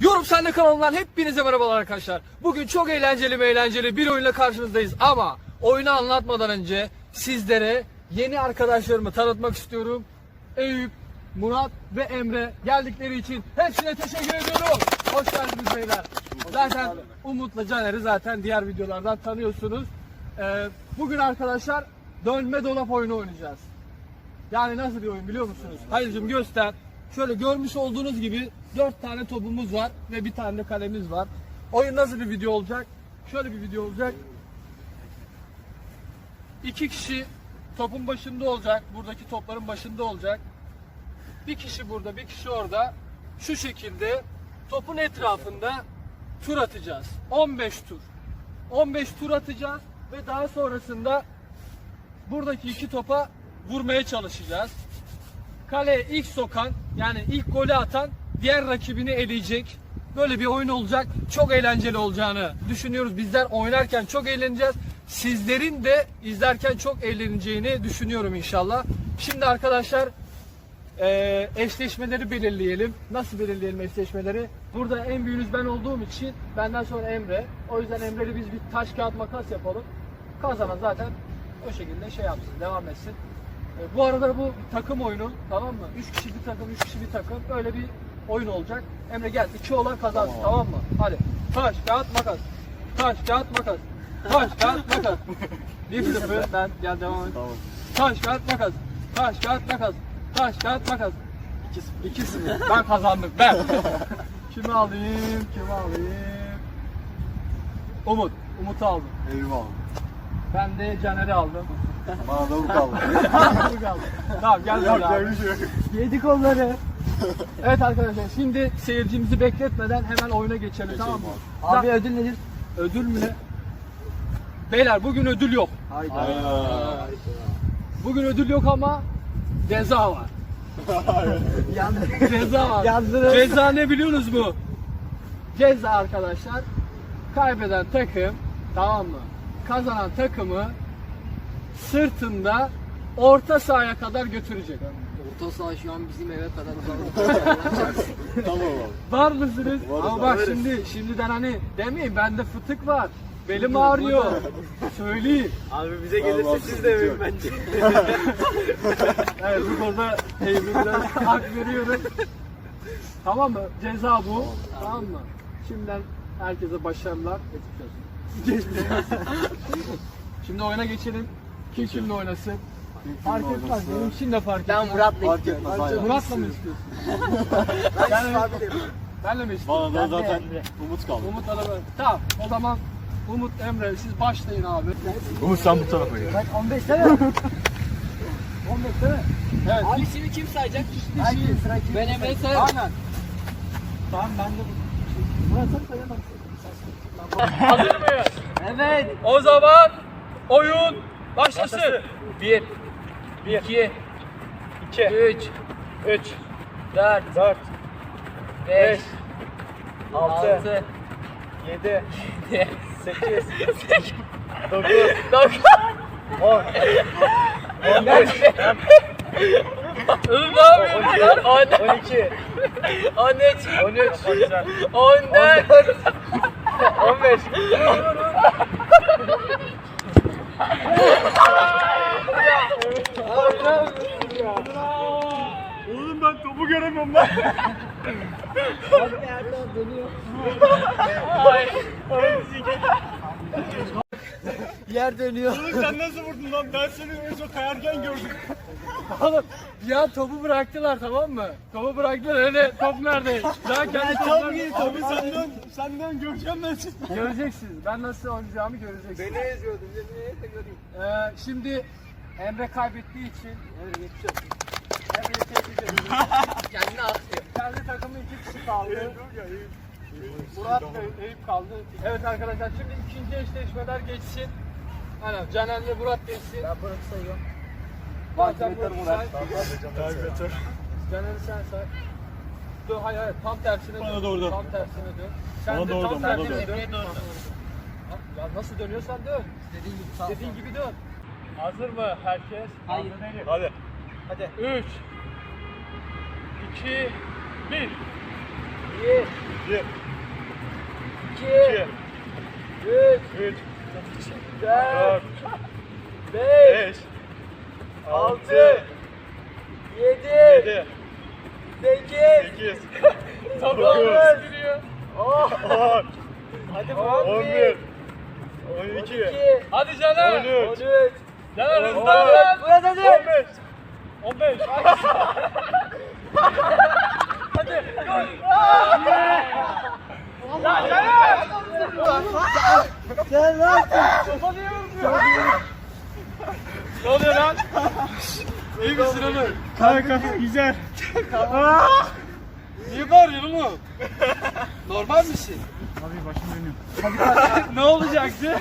Yorum Sende kanalından hepinize merhabalar arkadaşlar. Bugün çok eğlenceli ve eğlenceli bir oyunla karşınızdayız ama oyunu anlatmadan önce sizlere yeni arkadaşlarımı tanıtmak istiyorum. Eyüp, Murat ve Emre geldikleri için hepsine teşekkür ediyorum. Hoş geldiniz beyler. Zaten Umut'la Caner'i zaten diğer videolardan tanıyorsunuz. Ee, bugün arkadaşlar dönme dolap oyunu oynayacağız. Yani nasıl bir oyun biliyor musunuz? Hayırcığım göster. Şöyle görmüş olduğunuz gibi 4 tane topumuz var ve bir tane de kalemiz var. Oyun nasıl bir video olacak? Şöyle bir video olacak. İki kişi topun başında olacak. Buradaki topların başında olacak. Bir kişi burada, bir kişi orada. Şu şekilde topun etrafında tur atacağız. 15 tur. 15 tur atacağız ve daha sonrasında buradaki iki topa vurmaya çalışacağız. Kaleye ilk sokan yani ilk golü atan diğer rakibini eleyecek. Böyle bir oyun olacak. Çok eğlenceli olacağını düşünüyoruz. Bizler oynarken çok eğleneceğiz. Sizlerin de izlerken çok eğleneceğini düşünüyorum inşallah. Şimdi arkadaşlar eee, eşleşmeleri belirleyelim. Nasıl belirleyelim eşleşmeleri? Burada en büyüğünüz ben olduğum için benden sonra Emre. O yüzden Emre'yle biz bir taş kağıt makas yapalım. Kazanan zaten o şekilde şey yapsın, devam etsin. E, bu arada bu takım oyunu tamam mı? 3 kişi bir takım, 3 kişi bir takım. Böyle bir oyun olacak. Emre gel, 2 olan kazansın tamam. mı? Hadi. Taş, kağıt, makas. Taş, kağıt, makas. Taş, kağıt, makas. 1-0 ben gel devam et. Taş, kağıt, makas. Taş, kağıt, makas. Taş, kağıt, makas. 2-0. Ben kazandım. Ben. kimi alayım? Kimi alayım? Umut. Umut'u aldım. Eyvallah. Ben de Caner'i aldım. Bana da bu kaldı. Tamam gel Yok böyle abi. yok. Yedik onları. Evet arkadaşlar şimdi seyircimizi bekletmeden hemen oyuna geçelim tamam mı? Abi ödül nedir? ödül mü ne? Beyler bugün ödül yok. Hayda. Bugün ödül yok ama ceza var. Ceza var. Yazdınız. Ceza ne biliyorsunuz mu? Ceza arkadaşlar kaybeden takım tamam mı? Kazanan takımı sırtında orta sahaya kadar götürecek. Orta saha şu an bizim eve kadar uzak. Tamam abi. Var mısınız? Varız Ama bak varız. şimdi şimdiden hani demeyin bende fıtık var. Belim ağrıyor. Söyleyeyim. Abi bize Vallahi siz de sıkıntı bence. Evet bu konuda Eyüp'e hak veriyorum. Tamam mı? Ceza bu. Tamam, mı? Şimdiden herkese başarılar. Geçmiş olsun. Şimdi oyuna geçelim. Kim kimle oynasın? Fark etmez. Benim için de fark etmez. Ben Murat'la Fark istiyorum. etmez. aynen. Murat'la mı istiyorsun? Ben. Benle mi istiyorsun? Bana da zaten umut kaldı. Umut Adamı. Tamam. O zaman Umut Emre siz başlayın abi. Umut sen bu tarafa gel. Ben 15 değil mi? 15 değil mi? Evet. Abi şimdi kim sayacak? kişi- Herkes sıra kim? Ben Emre'yi sayarım. Aynen. Tamam ben de Murat sen sayamazsın. Hazır mıyız? Evet. O zaman oyun başlasın. 1 2 2 3 3 4 4 5 6 7 8 9 9 10 11 Oğlum ne yapıyorsun? 12 13 13 14 15 Oğlum ben topu göremiyorum lan. Yer dönüyor. Oğlum sen nasıl vurdun lan? Ben seni en son kayarken gördüm. Oğlum ya topu bıraktılar tamam mı? Topu bıraktılar öyle top nerede? Daha kendi Tam toplarını- gibi topu senden, senden göreceğim ben seni. Göreceksiniz. Ben nasıl oynayacağımı göreceksiniz. Beni eziyordum. Beni de göreyim. Ee, şimdi Emre kaybettiği için Emre olsun. Emre'yi tebrik ediyorum. Kendini atıyor. Kendi takımı iki kişi kaldı. Murat ve Eyüp kaldı. Evet arkadaşlar şimdi ikinci eşleşmeler geçsin. Aynen Caner'le Murat geçsin. Ben Murat'ı sayıyorum. Bak sen Murat'ı say. Caner'i sen say. Dur hayır hayır tam tersine Bana dön. doğru dön. Tam tersine dön. Sen Bana de doğru tam dön, bana tersine doğru. dön. Ya nasıl dönüyorsan dön. Dediğin gibi sağ Dediğin gibi dön. Hazır mı herkes? Hayır. Hadi. Hadi. 3 2 1 Bir. Bir. 2, İki. 3, Üç. 4, Dört. 5, Beş. Altı. Altı. 7, Yedi. 8, Sekiz. 9, Dokuz. 10, On. Hadi On bir. On iki. 12, Hadi Caner. On üç. 13, Caner hızlı lan. Murat hadi. On beş. On beş. Sen lan. Ne oluyor lan? İyi misin Ömer? Kanka güzel. Niye bağırıyorsun oğlum? Normal misin? Abi başım dönüyor. ne olacaktı?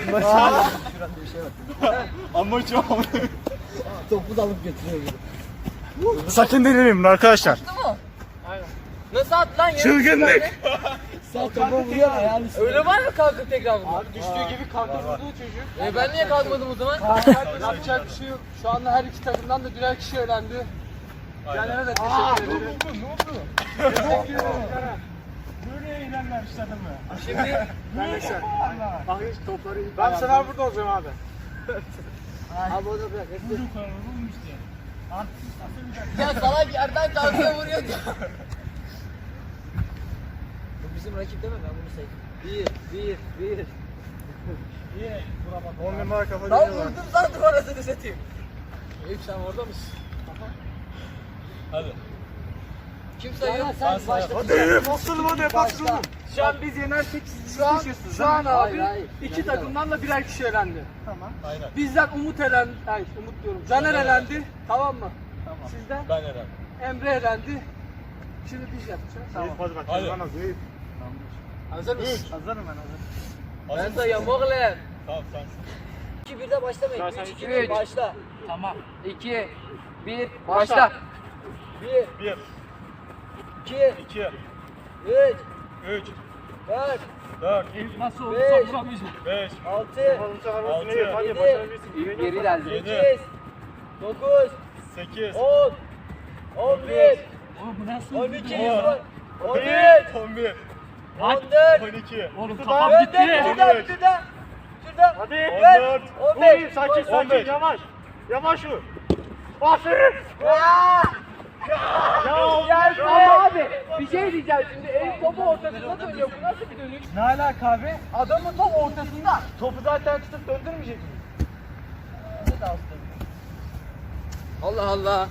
Ama çok. Topu da alıp götürüyor gibi. Sakın denemeyin arkadaşlar. Nasıl at lan? Çılgınlık. Sen topu vuruyor ayağını Öyle var mı kalkıp tekrar vurma? Abi düştüğü gibi kalkıp vurdu çocuk. E ben niye kalkmadım o zaman? Yapacak bir şey yok. Şu anda her iki takımdan da birer kişi öğrendi. Caner'e de teşekkür ederim. Teşekkür ederim. Böyle eğlenler işte adamı. Şimdi neyse. Bak hiç topları Ben sefer burada olacağım abi. Abi o da bırak. Vurun kanka vurun işte. Ya salak yerden kalkıyor vuruyor ya. Bizim rakip değil mi? Ben bunu saydım. 1, 1, 1. İyi. Vuramadım. 10 numara kafa Lan vurdum sandım arasını satayım. Eyüp sen orada mısın? Hadi. Kim sayıyor? Sen başla. Hadi bastırdım hadi bastırdım. Şu an biz yenersek siz şu an, şu an Hayır, abi hayır. iki takımdan da birer kişi elendi. Tamam. Aynen. Bizden Umut elendi, ay Umut diyorum. Caner elendi, tamam mı? Tamam. Sizden Ben Eren. Emre elendi. Şimdi biz yapacağız. Tamam. Hadi bak. Hadi. Ben hazır. Hazır mısın? Hazırım ben hazır. Ben sayıyorum oğlum. Tamam sen. 2 1'de başlamayın. Sen- 3 2 Üç. 1 başla. Tamam. 2 1 Başla. başla. 1 1, 2 2, 3 3, 4 4, Nasıl oldu vuramayacağım. 5, 6 Altı. Hadi Yedi. başarabilirsin. Geri geldi. 8 9 8, 10 11 Oğlum bu nasıl? 12 On. 13 11, 14 12, Oğlum kafam gitti. şuradan şuradan. Şuradan. Hadi. Dön. 15 sakin sakin 15 yavaş. Yavaş vur. Aferin. Ya Geldi abi. Bir şey diyeceğim şimdi. Eyüp topu ortasında dönüyor. Bu nasıl bir dönüş? Ne alaka abi? Adamın top ortasında. Topu zaten tutup döndürmeyecek mi? Allah Allah.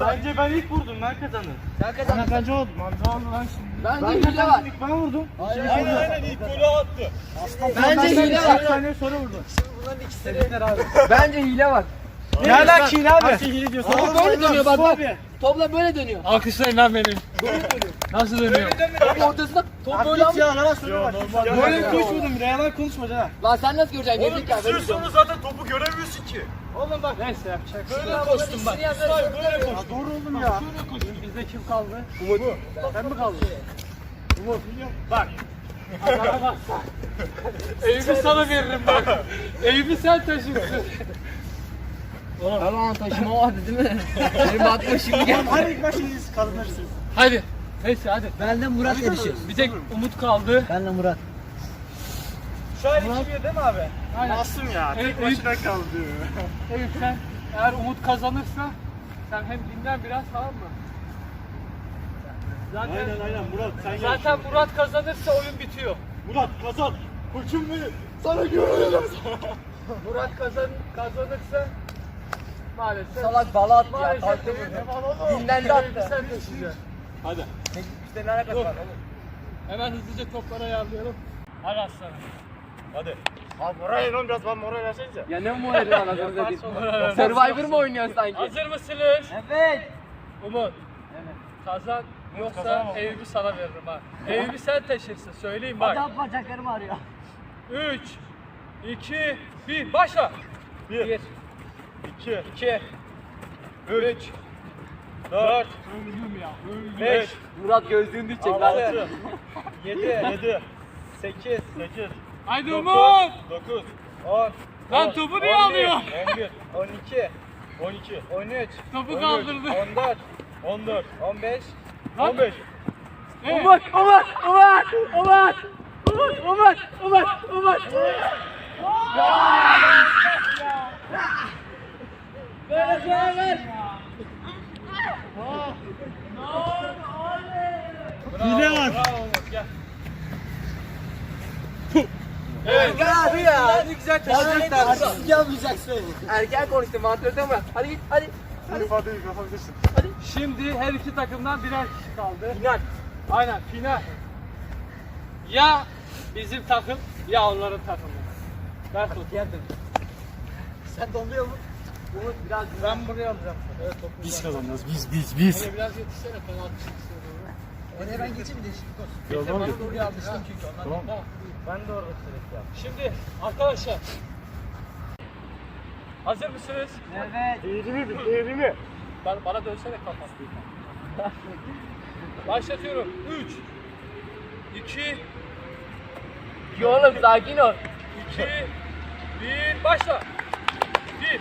Bence ben ilk vurdum ben kazandım. Sen kazandın. Bence oldu. Bence oldu lan şimdi. Bence hile var. İlk ben vurdum. Hayır, Aynen aynen ilk golü attı. Bence hile var. saniye sonra vurdu. Bunların ikisi Bence hile var. Ne alaka hile abi? Nasıl hile diyorsun? Top böyle dönüyor bak bak. Topla böyle dönüyor. Alkışlayın lan beni. Nasıl dönüyor? Top ortasında top böyle ama. ya lan söyle bak. Böyle konuşmadım bile yalan konuşma canım. Lan sen nasıl göreceksin? Oğlum istiyorsanız zaten topu göremiyorsun ki. Oğlum bak. Neyse yapacak. şey Böyle koştum bak. Böyle koş. Doğru oldum ya. Bizde kim kaldı? Umut. Sen mi kaldın? Bak. Allah'a bak. Eyüp'ü sana veririm bak. Eyüp'ü sen taşırsın. Tamam taşıma vardı değil mi? Benim aklıma şimdi geldi. Hadi ilk başınız kazanırsınız. Hadi. Neyse hadi. Benden Murat yarışıyor. Bir tek Umut kaldı. Benle Murat. Şu an 2-1 değil mi abi? Aynen. Masum ya. Evet, Tek başına kaldı. Eyüp sen eğer Umut kazanırsa sen hem dinlen biraz tamam mı? Zaten, Aynen aynen Murat sen gel. zaten Murat kazanırsa oyun bitiyor. Murat kazan. Koçum benim. Sana güveniyorum. Murat kazan kazanırsa maalesef Salak bala attı ya. Kalktı burada. Dinlendi attı. sen taşıyacaksın. Hadi. İşte ne alakası var oğlum? Hemen hızlıca topları ayarlayalım. Hadi aslanım. Hadi. Abi moral lan biraz bana moral versenize. Ya ne morali lan adamı dedi. Yaparsın. Survivor mı oynuyorsun sanki? Hazır mısınız? Evet. Umut. Kazan yoksa kazanamam. Eyüp'ü sana veririm ha. Eyüp'ü sen taşırsın söyleyeyim bak. Adam bacaklarım ağrıyor. 3 2 1 başla. 1, 1 2 2 3 4 Öldüm ya. Öldüm. 5 Murat gözlüğünü düşecek lan. 6 7 7 8 8 Haydi Umut. 9 10 Lan topu niye alıyor? 11 12 12 13 Topu kaldırdı. 14 14 15 Lan. 15 Umut, Umut, Umut, Umut, Umut, Umut, Umut, Umut. Umut. Ver, ver, ver. Hile var. Bravo Umut, gel. Abi ya. Ne güzel taşıyacaklar. Artistik yapmayacaksın. Erken konuştum. Antrenörden bırak. Hadi git hadi. Hadi ifadeyi yapabilirsin. Şimdi her iki takımdan birer kişi kaldı. Final. Aynen final. Ya bizim takım ya onların takımı. Topu. Geldim. Sen doluyor mu? Biraz Ben buraya alacağım. Evet topu. Biz kazanacağız. Biz biz biz. Oraya biraz yetişsene penaltı çıksın. Oraya ben geçeyim bir değişiklik olsun. Biz de Tamam. bana doğru yanlıştım çünkü ondan. Tamam. Tamam. Ben de orada sürekli yap. Şimdi arkadaşlar. Hazır mısınız? Evet. Eğrimi bil, eğrimi. Ben, bana dönsene kafasını. Başlatıyorum. 3 2 İyi oğlum sakin ol. 2 1 başla. 1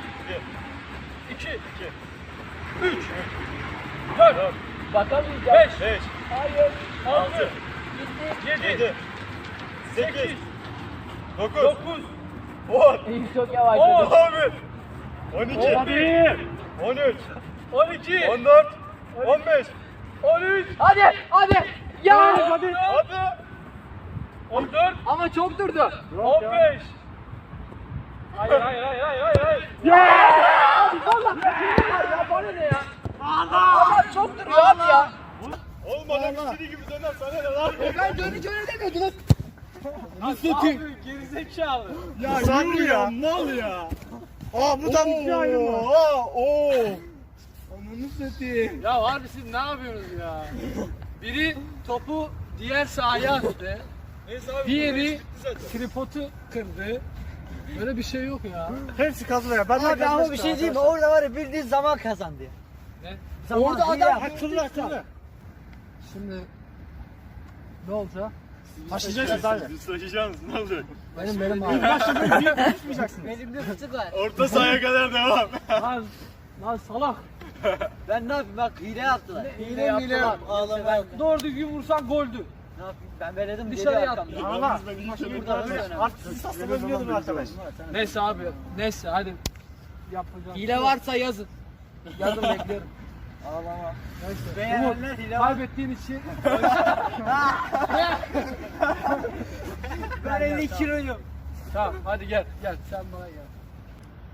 2 3 4 Bakamayacağım. 5 5, Hayır. 6 7 7, 8, 8 9, 9 10, İyi çok yavaş. 10 11, 12, 13, 12 14, 15. 13 Hadi hadi. Ya. Hadi. Hadi. 14 Ama çok durdu. 15 Hayır hayır hayır hayır hayır. Ya bana ne ya? Ama çok duruyor abi ya. Olmadan istediği gibi döner sana ne lan? Ben dönünce öyle demiyordunuz. Abi gerizekalı. Ya yürü ya. Mal ya. Aa bu da mı? Aa oo. Ananı satayım. Ya harbi siz ne yapıyorsunuz ya? Biri topu diğer sahaya attı. Diğeri tripodu kırdı. Böyle bir şey yok ya. Hepsi ya. Ben de Abi ama bir şey diyeyim mi? Orada var ya bildiğin zaman kazandı. Ne? Zaman Orada adam-. Akıllı akıllı. Şimdi ne olacak? Taşıyacaksın abi. Biz taşıyacağız. Ne olacak? Benim benim abi. Elimde fıstık var. Orta sahaya kadar devam. lan, lan salak. Ben ne yapayım bak hile yaptılar. Hile hile yap. Ağlama yok. Doğru düzgün vursan goldü. Ne yapayım? Ben veredim Dışarı geri yattı. arkamda. Allah. Ben ilk kere Burada nasıl önemli? Artist aslında biliyordum arkadaş. Neyse abi. Neyse hadi. Yapacağım. Hile varsa yazın. Yazın bekliyorum. Ağlama. Neyse. Beğenenler hile var. Kaybettiğin için Ben 50 kiloyum. Tamam hadi gel gel sen bana gel.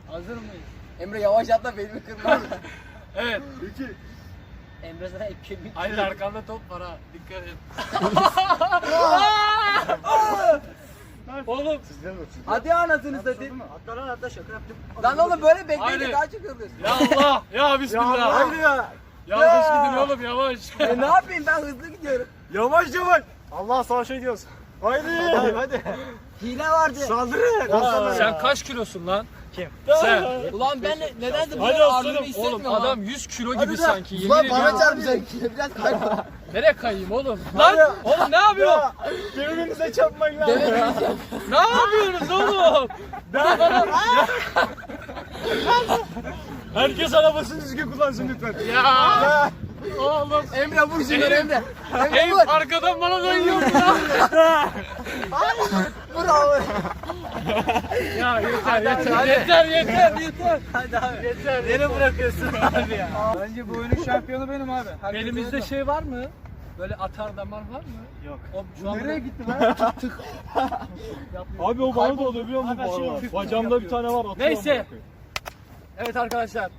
Hazır mıyız? Emre yavaş atla belimi kırma. Evet. İki. Emre sana hep kemik. Aynen arkanda top var ha. Dikkat et. Oğlum. Hadi anasını satayım. Atla lan atla şaka yaptım. Lan oğlum böyle bekleyince Haydi. daha çok hızlısın. ya Allah ya bismillah. Haydi ya. Yavaş gidin oğlum yavaş. E ne yapayım ben hızlı gidiyorum. Yavaş yavaş. Allah savaşa gidiyoruz. Haydi. Hadi. Hile vardı. Saldırı. Aslanlar Sen ya. kaç kilosun lan? Kim? Sen. Ulan ben de- nedense Hadi böyle ağırlığımı aslanım. hissetmiyorum. Oğlum adam 100 kilo gibi sanki. Yemin Ulan ediyorum. bana çarpacak. Biraz kayma. Nereye kayayım oğlum? Lan oğlum ne yapıyorsun? Birbirinize çarpmayın lan. ne yapıyorsunuz oğlum? Herkes arabasını düzgün kullansın lütfen. Ya. Oğlum Emre vur şunları Emre. Emre ev vur. arkadan bana dönüyor ya. Bravo. Ya yeter yeter yeter yeter yeter. Hadi abi. Yeter. Nereye bırakıyorsun abi ya? Bence bu oyunun şampiyonu benim abi. Elimizde şey var mı? Böyle atar damar var mı? Yok. O şu anda Nereye gitti lan? Abi o bana da oluyor biliyor musun? bu arada? Bacağımda bir tane var. atıyorum Neyse. Evet arkadaşlar.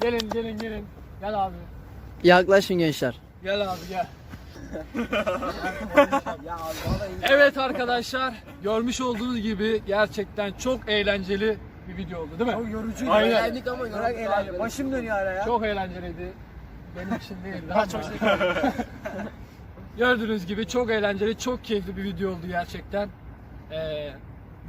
Gelin gelin gelin. Gel abi. Yaklaşın gençler. Gel abi gel. Evet arkadaşlar. Görmüş olduğunuz gibi gerçekten çok eğlenceli bir video oldu değil mi? Yorucu. Aynen. eğlendik ama yorulduk eğlenceli. Başım dönüyor hala ya. Çok eğlenceliydi. Benim için değil. Daha çok Gördüğünüz gibi çok eğlenceli, çok keyifli bir video oldu gerçekten. Ee,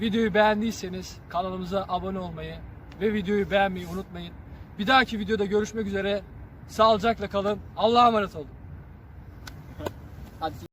videoyu beğendiyseniz kanalımıza abone olmayı ve videoyu beğenmeyi unutmayın. Bir dahaki videoda görüşmek üzere. Sağlıcakla kalın. Allah'a emanet olun. Hadi